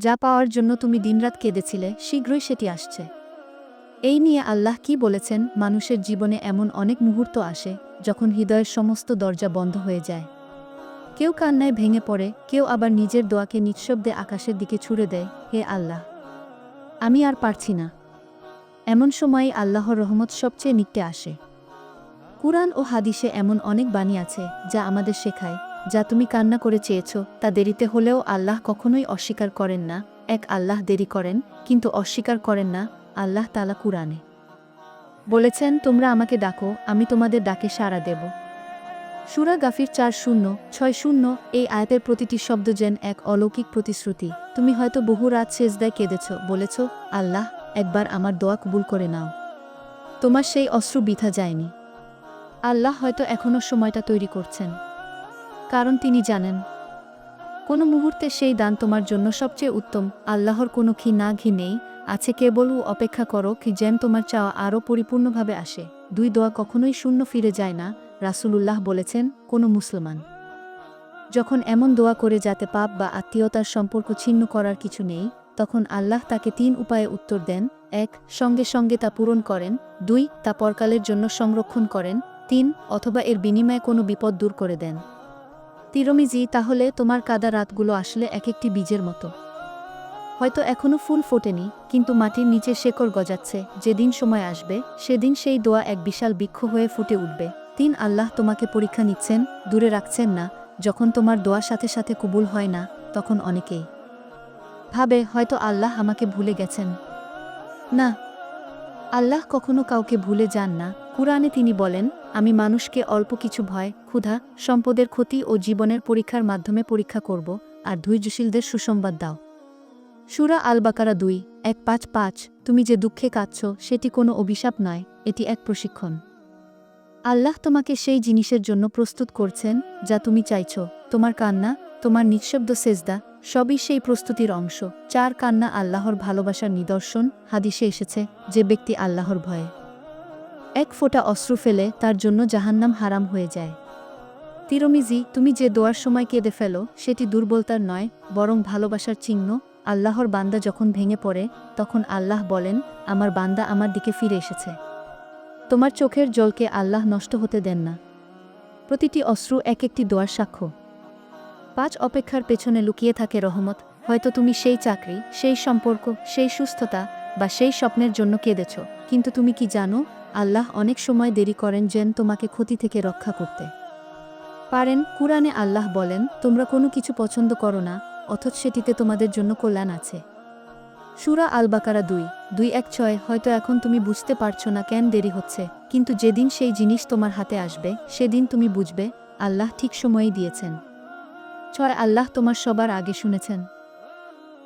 যা পাওয়ার জন্য তুমি দিনরাত কেঁদেছিলে, শীঘ্রই সেটি আসছে। এই নিয়ে আল্লাহ কি বলেছেন? মানুষের জীবনে এমন অনেক মুহূর্ত আসে, যখন হৃদয়ের সমস্ত দরজা বন্ধ হয়ে যায়। কেউ কান্নায় ভেঙে পড়ে, কেউ আবার নিজের দোয়াকে নিঃশব্দে আকাশের দিকে ছুড়ে দেয়, হে আল্লাহ! আমি আর পারছি না। এমন সময় আল্লাহর রহমত সবচেয়ে নিকটে আসে। কুরআন ও হাদিসে এমন অনেক বাণী আছে, যা আমাদের শেখায়। যা তুমি কান্না করে চেয়েছ, তা দেরিতে হলেও আল্লাহ কখনোই অস্বীকার করেন না। এক আল্লাহ দেরি করেন, কিন্তু অস্বীকার করেন না, আল্লাহ তালা কুরআনে। বলেছেন, তোমরা আমাকে ডাকো, আমি তোমাদের ডাকে সাড়া দেব। সুরা গাফির চার শূন্য, ছয় শূন্য, এই আয়াতের প্রতিটি শব্দ যেন এক অলৌকিক প্রতিশ্রুতি। তুমি হয়তো বহু রাত সেজদায় কেঁদেছ, বলেছ, আল্লাহ, একবার আমার দোয়া কবুল করে নাও। তোমার সেই অশ্রু বিথা যায়নি। আল্লাহ হয়তো এখনও সময়টা তৈরি করছেন। কারণ তিনি জানেন, কোনো মুহূর্তে সেই দান তোমার জন্য সবচেয়ে উত্তম। আল্লাহর কোনো ঘি না ঘি নেই, আছে কেবল ও অপেক্ষা করো কি যেন তোমার চাওয়া আরও পরিপূর্ণভাবে আসে। দুই দোয়া কখনোই শূন্য ফিরে যায় না, রাসূলুল্লাহ বলেছেন, কোনো মুসলমান যখন এমন দোয়া করে যাতে পাপ বা আত্মীয়তার সম্পর্ক ছিন্ন করার কিছু নেই, তখন আল্লাহ তাকে তিন উপায়ে উত্তর দেন। এক, সঙ্গে সঙ্গে তা পূরণ করেন। দুই, তা পরকালের জন্য সংরক্ষণ করেন। তিন, অথবা এর বিনিময়ে কোনো বিপদ দূর করে দেন। তিরমিজি, তাহলে তোমার কাদা রাতগুলো আসলে এক একটি বীজের মতো। হয়তো এখনও ফুল ফোটেনি, কিন্তু মাটির নিচে শেকড় গজাচ্ছে, যেদিন সময় আসবে, সেদিন সেই দোয়া এক বিশাল বৃক্ষ হয়ে ফুটে উঠবে। তিন, আল্লাহ তোমাকে পরীক্ষা নিচ্ছেন, দূরে রাখছেন না, যখন তোমার দোয়ার সাথে সাথে কবুল হয় না, তখন অনেকেই। ভাবে, হয়তো আল্লাহ আমাকে ভুলে গেছেন। না। আল্লাহ কখনো কাউকে ভুলে যান না। কুরআনে তিনি বলেন আমি মানুষকে অল্প কিছু ভয়, ক্ষুধা, সম্পদের ক্ষতি ও জীবনের পরীক্ষার মাধ্যমে পরীক্ষা করব, আর ধৈর্যশীলদের সুসংবাদ দাও। সুরা আল বাকারা দুই, এক পাঁচ পাঁচ, তুমি যে দুঃখে কাঁদছ, সেটি কোনো অভিশাপ নয়, এটি এক প্রশিক্ষণ। আল্লাহ তোমাকে সেই জিনিসের জন্য প্রস্তুত করছেন, যা তুমি চাইছ, তোমার কান্না, তোমার নিঃশব্দ সেজদা, সবই সেই প্রস্তুতির অংশ, চার কান্না আল্লাহর ভালোবাসার নিদর্শন, হাদিসে এসেছে, যে ব্যক্তি আল্লাহর ভয়ে। এক ফোঁটা অশ্রু ফেলে তার জন্য জাহান্নাম হারাম হয়ে যায়। তিরমিজি, তুমি যে দোয়ার সময় কেঁদে ফেলো, সেটি দুর্বলতার নয়, বরং ভালোবাসার চিহ্ন। আল্লাহর বান্দা যখন ভেঙে পড়ে, তখন আল্লাহ বলেন, আমার বান্দা আমার দিকে ফিরে এসেছে। তোমার চোখের জলকে আল্লাহ নষ্ট হতে দেন না। প্রতিটি অশ্রু এক একটি দোয়ার সাক্ষ্য। পাঁচ অপেক্ষার পেছনে লুকিয়ে থাকে রহমত। হয়তো তুমি সেই চাকরি, সেই সম্পর্ক, সেই সুস্থতা বা সেই স্বপ্নের জন্য কেঁদেছ। কিন্তু তুমি কি জানো আল্লাহ অনেক সময় দেরি করেন যেন তোমাকে ক্ষতি থেকে রক্ষা করতে। পারেন, কুরআনে আল্লাহ বলেন, তোমরা কোনো কিছু পছন্দ করো না, অথচ সেটিতে তোমাদের জন্য কল্যাণ আছে। সুরা আল বাকারা দুই দুই এক ছয়, হয়তো এখন তুমি বুঝতে পারছ না কেন দেরি হচ্ছে, কিন্তু যেদিন সেই জিনিস তোমার হাতে আসবে, সেদিন তুমি বুঝবে, আল্লাহ ঠিক সময়েই দিয়েছেন। ছয়, আল্লাহ তোমার সবার আগে শুনেছেন।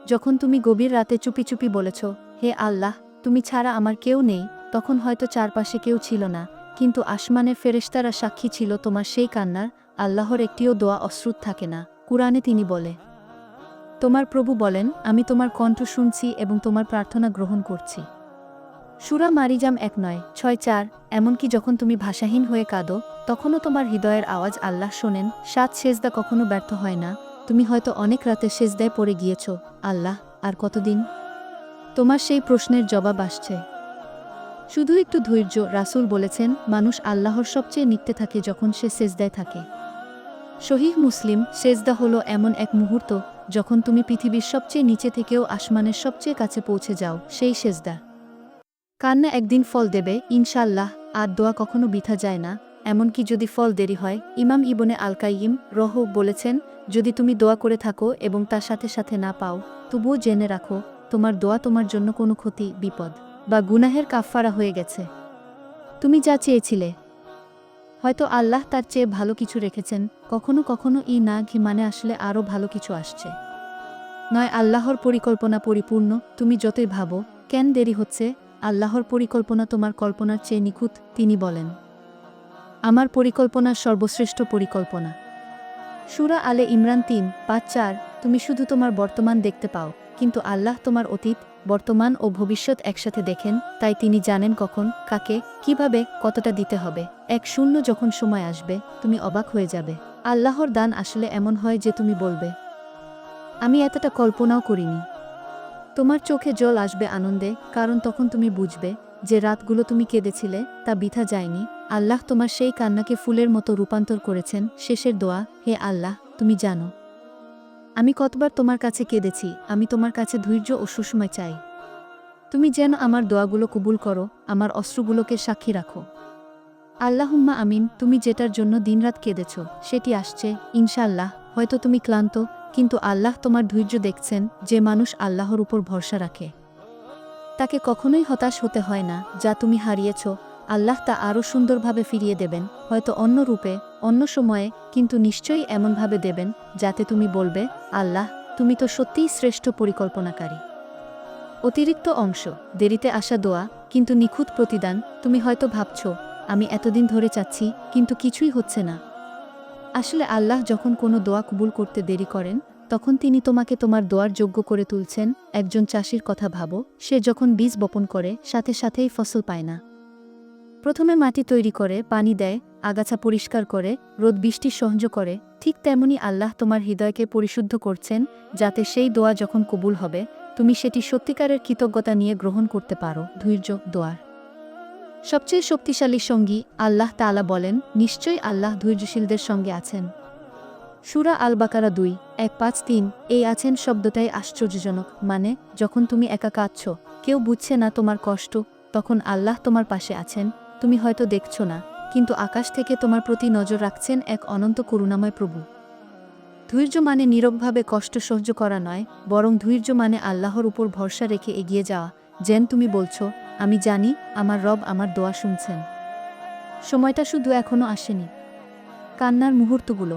যখন তুমি গভীর রাতে চুপি চুপি বলেছ, হে আল্লাহ, তুমি ছাড়া আমার কেউ নেই তখন হয়তো চারপাশে কেউ ছিল না, কিন্তু আসমানের ফেরেশতারা সাক্ষী ছিল তোমার সেই কান্নার, আল্লাহর একটিও দোয়া অশ্রুত থাকে না। কুরআনে তিনি বলে, তোমার প্রভু বলেন, আমি তোমার কণ্ঠ শুনছি এবং তোমার প্রার্থনা গ্রহণ করছি। সুরা মারিজাম এক নয়, ছয় চার, এমনকি যখন তুমি ভাষাহীন হয়ে কাঁদো, তখনও তোমার হৃদয়ের আওয়াজ আল্লাহ শোনেন, সাত সেজদা কখনো ব্যর্থ হয় না। তুমি হয়তো অনেক রাতে সেজদায় পড়ে গিয়েছ, আল্লাহ, আর কতদিন? তোমার সেই প্রশ্নের জবাব আসছে শুধু একটু ধৈর্য, রাসূল বলেছেন, মানুষ আল্লাহর সবচেয়ে নিত্যে থাকে যখন সে সেজদায় থাকে। শহীদ মুসলিম, সেজদা হলো এমন এক মুহূর্ত যখন তুমি পৃথিবীর সবচেয়ে নিচে থেকেও আসমানের সবচেয়ে কাছে পৌঁছে যাও, সেই সেজদা। কান্না একদিন ফল দেবে ইনশাল্লাহ আর দোয়া কখনো বিথা যায় না, এমনকি যদি ফল দেরি হয়, ইমাম ইবনে আলকাইম রহ বলেছেন, যদি তুমি দোয়া করে থাকো এবং তার সাথে সাথে না পাও, তবুও জেনে রাখো, তোমার দোয়া তোমার জন্য কোনো ক্ষতি, বিপদ। বা গুনাহের কাফফারা হয়ে গেছে। তুমি যা চেয়েছিলে। হয়তো আল্লাহ তার চেয়ে ভালো কিছু রেখেছেন। কখনো কখনো ই না ঘি মানে আসলে আরও ভালো কিছু আসছে। নয়, আল্লাহর পরিকল্পনা পরিপূর্ণ। তুমি যতই ভাবো, কেন দেরি হচ্ছে? আল্লাহর পরিকল্পনা তোমার কল্পনার চেয়ে নিখুঁত, তিনি বলেন। আমার পরিকল্পনা সর্বশ্রেষ্ঠ পরিকল্পনা। সুরা আলে ইমরান তিন, পাঁচ, চার, তুমি শুধু তোমার বর্তমান দেখতে পাও, কিন্তু আল্লাহ তোমার অতীত বর্তমান ও ভবিষ্যৎ একসাথে দেখেন, তাই তিনি জানেন কখন, কাকে, কীভাবে, কতটা দিতে হবে। এক শূন্য যখন সময় আসবে, তুমি অবাক হয়ে যাবে। আল্লাহর দান আসলে এমন হয় যে তুমি বলবে, আমি এতটা কল্পনাও করিনি। তোমার চোখে জল আসবে আনন্দে, কারণ তখন তুমি বুঝবে যে রাতগুলো তুমি কেঁদেছিলে, তা বিথা যায়নি। আল্লাহ তোমার সেই কান্নাকে ফুলের মতো রূপান্তর করেছেন। শেষের দোয়া, হে আল্লাহ, তুমি জানো। আমি কতবার তোমার কাছে কেঁদেছি, আমি তোমার কাছে ধৈর্য ও সুষময় চাই। তুমি যেন আমার দোয়াগুলো কবুল করো, আমার অস্ত্রগুলোকে সাক্ষী রাখো। আল্লাহুম্মা আমিন, তুমি যেটার জন্য দিনরাত কেঁদেছ, সেটি আসছে, ইনশাআল্লাহ, হয়তো তুমি ক্লান্ত, কিন্তু আল্লাহ তোমার ধৈর্য দেখছেন, যে মানুষ আল্লাহর উপর ভরসা রাখে। তাকে কখনোই হতাশ হতে হয় না, যা তুমি হারিয়েছ আল্লাহ তা আরও সুন্দরভাবে ফিরিয়ে দেবেন, হয়তো অন্য রূপে, অন্য সময়ে, কিন্তু নিশ্চয়ই এমনভাবে দেবেন, যাতে তুমি বলবে, আল্লাহ, তুমি তো সত্যিই শ্রেষ্ঠ পরিকল্পনাকারী। অতিরিক্ত অংশ, দেরিতে আসা দোয়া, কিন্তু নিখুঁত প্রতিদান, তুমি হয়তো ভাবছ, আমি এতদিন ধরে চাচ্ছি, কিন্তু কিছুই হচ্ছে না। আসলে আল্লাহ যখন কোনো দোয়া কবুল করতে দেরি করেন, তখন তিনি তোমাকে তোমার দোয়ার যোগ্য করে তুলছেন, একজন চাষির কথা ভাবো, সে যখন বীজ বপন করে, সাথে সাথেই ফসল পায় না। প্রথমে মাটি তৈরি করে, পানি দেয়, আগাছা পরিষ্কার করে, রোদ বৃষ্টি সহ্য করে, ঠিক তেমনি আল্লাহ তোমার হৃদয়কে পরিশুদ্ধ করছেন, যাতে সেই দোয়া যখন কবুল হবে, তুমি সেটি সত্যিকারের কৃতজ্ঞতা নিয়ে গ্রহণ করতে পারো, ধৈর্য, দোয়ার। সবচেয়ে শক্তিশালী সঙ্গী আল্লাহ তাআলা বলেন, নিশ্চয়ই আল্লাহ ধৈর্যশীলদের সঙ্গে আছেন। সুরা আল বাকারা দুই, এক পাঁচ তিন, এই আছেন শব্দটাই আশ্চর্যজনক মানে যখন তুমি একা কাঁদছ, কেউ বুঝছে না তোমার কষ্ট, তখন আল্লাহ তোমার পাশে আছেন তুমি হয়তো দেখছ না, কিন্তু আকাশ থেকে তোমার প্রতি নজর রাখছেন এক অনন্ত করুণাময় প্রভু। ধৈর্য মানে নীরবভাবে কষ্ট সহ্য করা নয়, বরং ধৈর্য মানে আল্লাহর উপর ভরসা রেখে এগিয়ে যাওয়া, যেন তুমি বলছো, আমি জানি, আমার রব আমার দোয়া শুনছেন। সময়টা শুধু এখনও আসেনি। কান্নার মুহূর্তগুলো।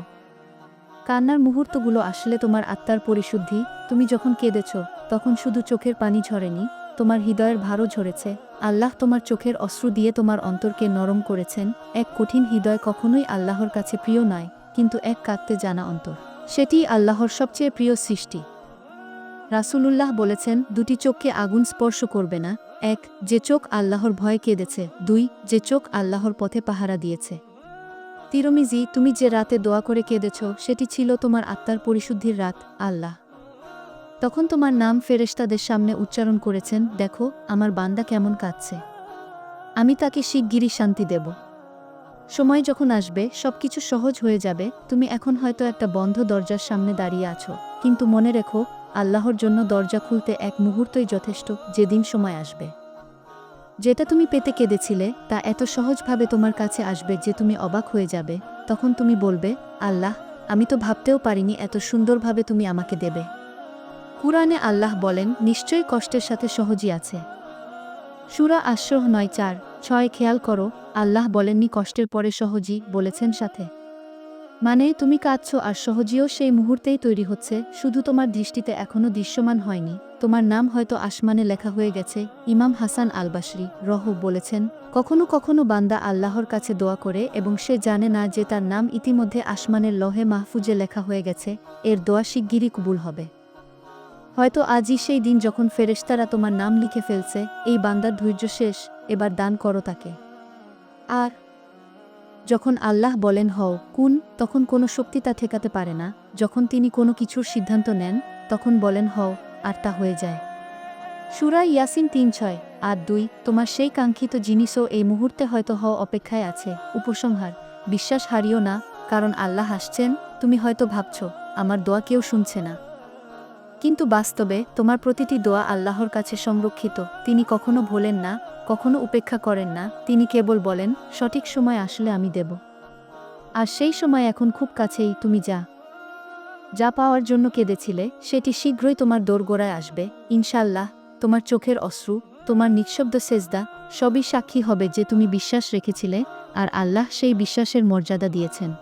কান্নার মুহূর্তগুলো আসলে তোমার আত্মার পরিশুদ্ধি। তুমি যখন কেঁদেছ, তখন শুধু চোখের পানি ঝরেনি, তোমার হৃদয়ের ভারও ঝরেছে আল্লাহ তোমার চোখের অশ্রু দিয়ে তোমার অন্তরকে নরম করেছেন, এক কঠিন হৃদয় কখনোই আল্লাহর কাছে প্রিয় নয় কিন্তু এক কাঁদতে জানা অন্তর। সেটি আল্লাহর সবচেয়ে প্রিয় সৃষ্টি। রাসূলুল্লাহ বলেছেন, দুটি চোখকে আগুন স্পর্শ করবে না, এক, যে চোখ আল্লাহর ভয় কেঁদেছে, দুই, যে চোখ আল্লাহর পথে পাহারা দিয়েছে। তিরমিজি, তুমি যে রাতে দোয়া করে কেঁদেছ, সেটি ছিল তোমার আত্মার পরিশুদ্ধির রাত, আল্লাহ। তখন তোমার নাম ফেরেশতাদের সামনে উচ্চারণ করেছেন, দেখো, আমার বান্দা কেমন কাঁদছে। আমি তাকে শিগগিরই শান্তি দেব। সময় যখন আসবে, সবকিছু সহজ হয়ে যাবে। তুমি এখন হয়তো একটা বন্ধ দরজার সামনে দাঁড়িয়ে আছো। কিন্তু মনে রেখো, আল্লাহর জন্য দরজা খুলতে এক মুহূর্তই যথেষ্ট যেদিন সময় আসবে। যেটা তুমি পেতে কেঁদেছিলে, তা এত সহজভাবে তোমার কাছে আসবে যে তুমি অবাক হয়ে যাবে। তখন তুমি বলবে, আল্লাহ, আমি তো ভাবতেও পারিনি এত সুন্দরভাবে তুমি আমাকে দেবে। কুরআনে আল্লাহ বলেন, নিশ্চয়ই কষ্টের সাথে সহজই আছে। সুরা আশ্রহ নয় চার, ছয়, খেয়াল করো, আল্লাহ বলেননি কষ্টের পরে সহজই, বলেছেন সাথে। মানে তুমি কাঁদছ আর সহজীও সেই মুহূর্তেই তৈরি হচ্ছে, শুধু তোমার দৃষ্টিতে এখনও দৃশ্যমান হয়নি, তোমার নাম হয়তো আসমানে লেখা হয়ে গেছে, ইমাম হাসান আলবাসরি রহ, বলেছেন, কখনো কখনো বান্দা আল্লাহর কাছে দোয়া করে এবং সে জানে না যে তার নাম ইতিমধ্যে আসমানের লহে মাহফুজে লেখা হয়ে গেছে, এর দোয়া শিগগিরই কবুল হবে। হয়তো আজই সেই দিন যখন ফেরেশতারা তোমার নাম লিখে ফেলছে, এই বান্দার ধৈর্য শেষ, এবার দান করো তাকে। আর যখন আল্লাহ বলেন, হও, কুন, তখন কোনো শক্তি তা ঠেকাতে পারে না। যখন তিনি কোনো কিছুর সিদ্ধান্ত নেন, তখন বলেন, হও, আর তা হয়ে যায়। সুরা ইয়াসিন তিন ছয় আর দুই, তোমার সেই কাঙ্ক্ষিত জিনিসও এই মুহূর্তে হয়তো হও অপেক্ষায় আছে। উপসংহার, বিশ্বাস হারিও না, কারণ আল্লাহ আসছেন, তুমি হয়তো ভাবছ, আমার দোয়া কেউ শুনছে না। কিন্তু বাস্তবে তোমার প্রতিটি দোয়া আল্লাহর কাছে সংরক্ষিত। তিনি কখনো ভোলেন না, কখনো উপেক্ষা করেন না। তিনি কেবল বলেন, সঠিক সময় আসলে আমি দেব। আর সেই সময় এখন খুব কাছেই তুমি যা। যা পাওয়ার জন্য কেঁদেছিলে, সেটি শীঘ্রই তোমার দোরগোড়ায় আসবে। ইনশাল্লাহ তোমার চোখের অশ্রু, তোমার নিঃশব্দ সেজদা, সবই সাক্ষী হবে যে তুমি বিশ্বাস রেখেছিলে, আর আল্লাহ সেই বিশ্বাসের মর্যাদা দিয়েছেন।